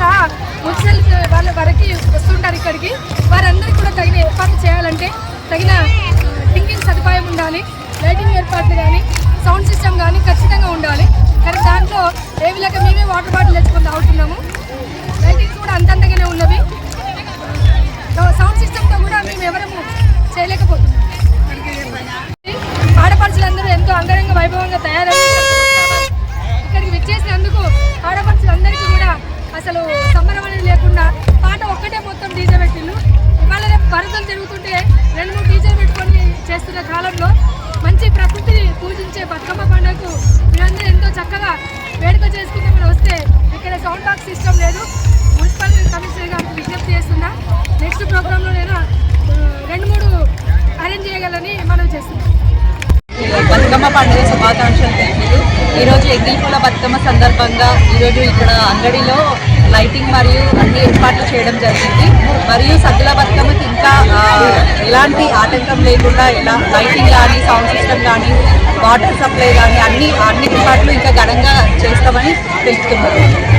సహా మున్సిపల్ వాళ్ళ వరకు వస్తుంటారు ఇక్కడికి. వారందరికీ కూడా తగిన ఏర్పాట్లు చేయాలంటే తగిన థింకింగ్ సదుపాయం ఉండాలి. లైటింగ్ ఏర్పాట్లు కానీ సౌండ్ సిస్టమ్ కానీ ఖచ్చితంగా ఉండాలి. కానీ దాంట్లో ఏ విధంగా మేమే వాటర్ బాటిల్ తెచ్చుకొని తాగుతున్నాము. లైటింగ్స్ కూడా అంతంతగానే ఉన్నవి. సౌండ్ సిస్టమ్తో కూడా మేము ఎవరము చేయలేకపోతున్నాం. ఆడపడుచులందరూ ఎంతో అంగరంగ వైభవంగా అసలు సంబరం అనేది లేకుండా పాట ఒక్కటే మొత్తం డీజే పెట్టిండు ఇవాళ రేపు వరదలు జరుగుతుంటే రెండు మూడు డీజే పెట్టుకొని చేస్తున్న కాలంలో మంచి ప్రకృతిని పూజించే బతుకమ్మ పండుగకు మీరందరూ ఎంతో చక్కగా వేడుక చేసుకుందామని వస్తే ఇక్కడ సౌండ్ బాక్స్ సిస్టమ్ లేదు. మున్సిపల్ కమిషనర్ గారికి విజ్ఞప్తి చేస్తున్నా. నెక్స్ట్ ప్రోగ్రాంలో నేను రెండు మూడు అరేంజ్ చేయగలని మనం చేస్తున్నాం. బతుకమ్మ పండుగ శుభాకాంక్షలు తెలుపుతూ ఈరోజు ఎంగిల్పూల బతుకమ్మ సందర్భంగా ఈరోజు ఇక్కడ అంగడిలో లైటింగ్ మరియు అన్ని ఏర్పాట్లు చేయడం జరిగింది. మరియు సద్దుల బతుకమ్మకి ఇంకా ఎలాంటి ఆటంకం లేకుండా ఎలా లైటింగ్ కానీ సౌండ్ సిస్టమ్ కానీ వాటర్ సప్లై కానీ అన్ని అన్ని ఏర్పాట్లు ఇంకా ఘనంగా చేస్తామని తెలుపుతున్నారు.